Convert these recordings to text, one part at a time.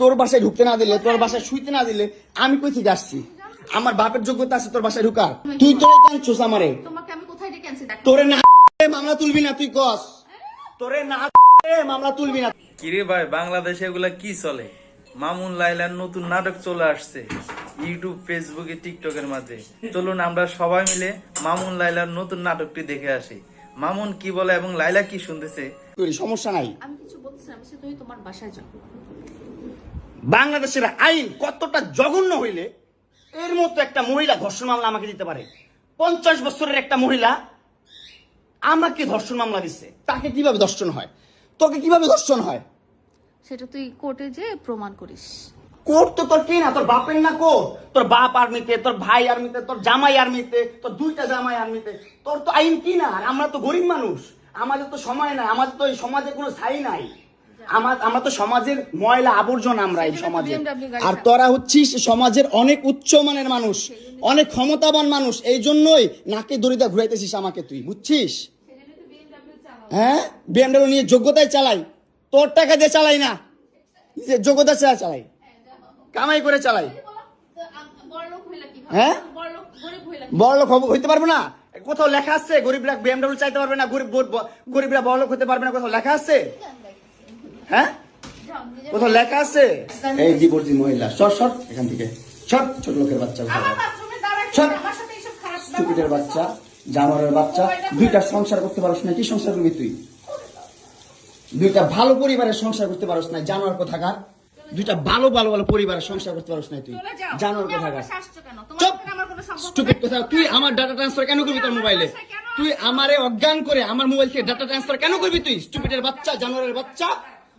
তোর বাসায় ঢুকতে না দিলে তোর বাসায় শুইতে না দিলে আমি কই থেকে আসছি? আমার বাপের যোগ্যতা আছে তোর বাসায় ঢুকার। তুই তোরে কেন চুস আমারে? তোমাকে আমি কোথায় ডেকে আনছি? দেখ। তোরে না মামলা তুলবি না তুই কস। তোরে না মামলা তুলবি না। কিরে ভাই বাংলাদেশে এগুলা কি চলে? মামুন লাইলার নতুন নাটক চলে আসছে ইউটিউব ফেসবুকে টিকটকের মাঝে। চলুন আমরা সবাই মিলে মামুন লাইলার নতুন নাটকটি দেখে আসি। মামুন কি বলে এবং লাইলা কি শুনতেছে? করি, সমস্যা নাই। আমি কিছু বলছিলাম সে তুমি তোমার বাসায় যাও। বাংলাদেশের আইন কতটা জঘন্য হইলে এর মতো একটা মহিলা ধর্ষণ মামলা আমাকে দিতে পারে। পঞ্চাশ বছরের একটা মহিলা আমাকে ধর্ষণ মামলা দিচ্ছে তাকে কীভাবে ধর্ষণ হয়? তোকে কীভাবে ধর্ষণ হয়? সেটা তুই কোর্টে যে প্রমাণ করিস। কোর্ট তো তোর কি না? তোর বাপের না কোর্ট? তোর বাপ আর্মিতে তোর ভাই আর্মিতে তোর জামাই আর্মিতে তোর দুইটা জামাই আর্মিতে। তোর তো আইন কি না? আর আমরা তো গরিব মানুষ। আমাদের তো সময় নাই আমাদের তো এই সমাজে কোনো স্থায়ী নাই। আমার আমরা তো সমাজের ময়লা আবর্জনা আমরা এই সমাজে আর তোরা হচ্ছিস সমাজের অনেক উচ্চ মানের মানুষ অনেক ক্ষমতাবান মানুষ এই জন্যই নাকে দড়িটা ঘুরাইতেছিস আমাকে তুই বুঝছিস? হ্যাঁ? বিএমডাব্লিউ নিয়ে যোগ্যতায় চালাই তোর টাকা দিয়ে চালাই না। নিজের যোগ্যতা ছাড়া চালাই। কামাই করে চালাই। হ্যাঁ? বড় লোক হইতে পারব না? কোথাও লেখা আছে গরিবরা বিএমডব্লিউ চাইতে পারবে না গরিব গরিব- গরিবরা বড় লোক হতে পারবে না কোথাও লেখা আছে? হ্যাঁ? কোথাও লেখা আছে? এই দিবর্জি মহিলা সর সর এখান থেকে। সর ছোট লোকের বাচ্চা সর। বাচ্চা জানোয়ারের বাচ্চা দুইটা সংসার করতে পারস না কি সংসার করবি তুই? দুইটা ভালো পরিবারের সংসার করতে পারস না জানোয়ার কোথাকার? দুইটা ভালো ভালো ভালো পরিবারের সংসার করতে পারস না তুই জানোয়ার কোথাকার? চুপ! স্টুপিড কথা তুই আমার ডাটা ট্রান্সফার কেন করবি তোর মোবাইলে তুই আমারে অজ্ঞান করে আমার মোবাইল থেকে ডাটা ট্রান্সফার কেন করবি তুই? স্টুপিডের বাচ্চা জানোয়ারের বাচ্চা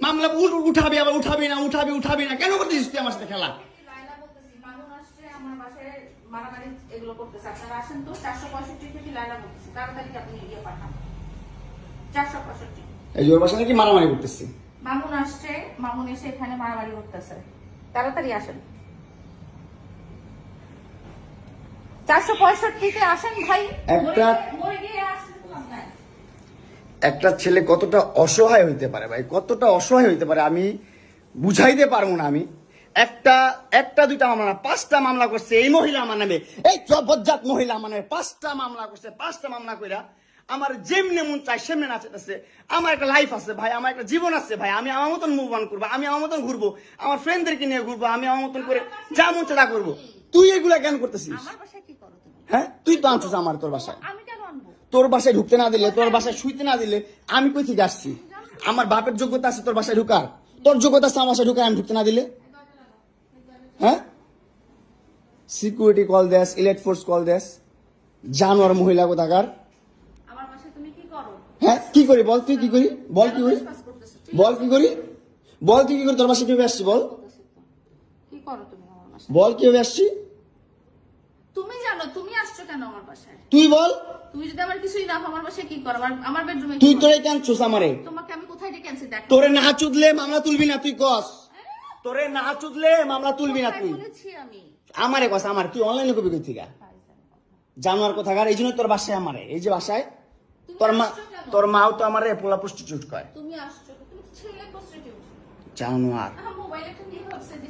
মামলা উঠ- উঠাবি আবার উঠাবি না উঠাবি উঠাবি না। কেন করতেছিস তুই আমার সাথে খেলা? এই জোর বাসা নাকি মারামারি করতেছি। মামুন আসছে মামুন এসে এখানে মারামারি করতেছে। তাড়াতাড়ি আসেন। চারশো পঁয়ষট্টিতে আসেন ভাই। একটা- একটা ছেলে কতটা অসহায় হইতে পারে ভাই? কতটা অসহায় হইতে পারে আমি বুঝাইতে পারব না আমি। একটা একটা দুইটা মামলা না পাঁচটা মামলা করছে এই মহিলা আমার নামে। এই জবজ্জাত মহিলা আমার নামে পাঁচটা মামলা করছে পাঁচটা মামলা কইরা আমার যেমনে মন চাই সেমনে নাচতেছে আমার একটা লাইফ আছে ভাই আমার একটা জীবন আছে ভাই আমি আমার মতন মুভ অন করব আমি আমার মতন ঘুরবো আমার ফ্রেন্ডদেরকে নিয়ে ঘুরবো আমি আমার মতন করে যা মন চায় তা করব। তুই এগুলা কেন করতেছিস? হ্যাঁ? তুই তো আনছিস আমার তোর বাসায়। তোর বাসায় ঢুকতে না দিলে তোর বাসায় শুইতে না দিলে আমি কই থেকে আসছি? আমার বাপের যোগ্যতা আছে তোর বাসায় ঢুকার। তোর যোগ্যতা আছে আমার বাসায় ঢুকার আমি ঢুকতে না দিলে? হ্যাঁ? সিকিউরিটি কল দেস ইলেট ফোর্স কল দেস। জানোয়ার মহিলা কোথাকার? হ্যাঁ কি করি বল তুই কি করি? বল কি করি? বল কি করি? বল তুই কি করি? তোর বাসায় কীভাবে আসছি বল? কি করো তুমি বল কীভাবে আসছি? তুমি জানো তুমি আসছো কেন আমার বাসায়? তুই বল। তুমি যদি আমার কিছুই না আমার বাসায় কি করো? আমার আমার বেডরুমে তুই তোরে আমারে। তোমাকে আমি কোথায় ডেকে আনছি? দেখো। তোরে না চুদলে মামলা তুলবি না তুই কস। তোরে না চুদলে মামলা তুলবি না তুই। আমি। আমারে কথা আমার। তুই অনলাইনে কবি কই থেকে? জানোয়ার কোথাকার? এই জন্য তোর বাসায় আমারে। এই যে বাসায় তোর মা তোর মাও তো আমারে পোলা প্রস্টিটিউট কয়। তুমি আসছো তুমি ছেলে প্রস্টিটিউট জানোয়ার। মোবাইল একটা নিয়ে ভাবছে যে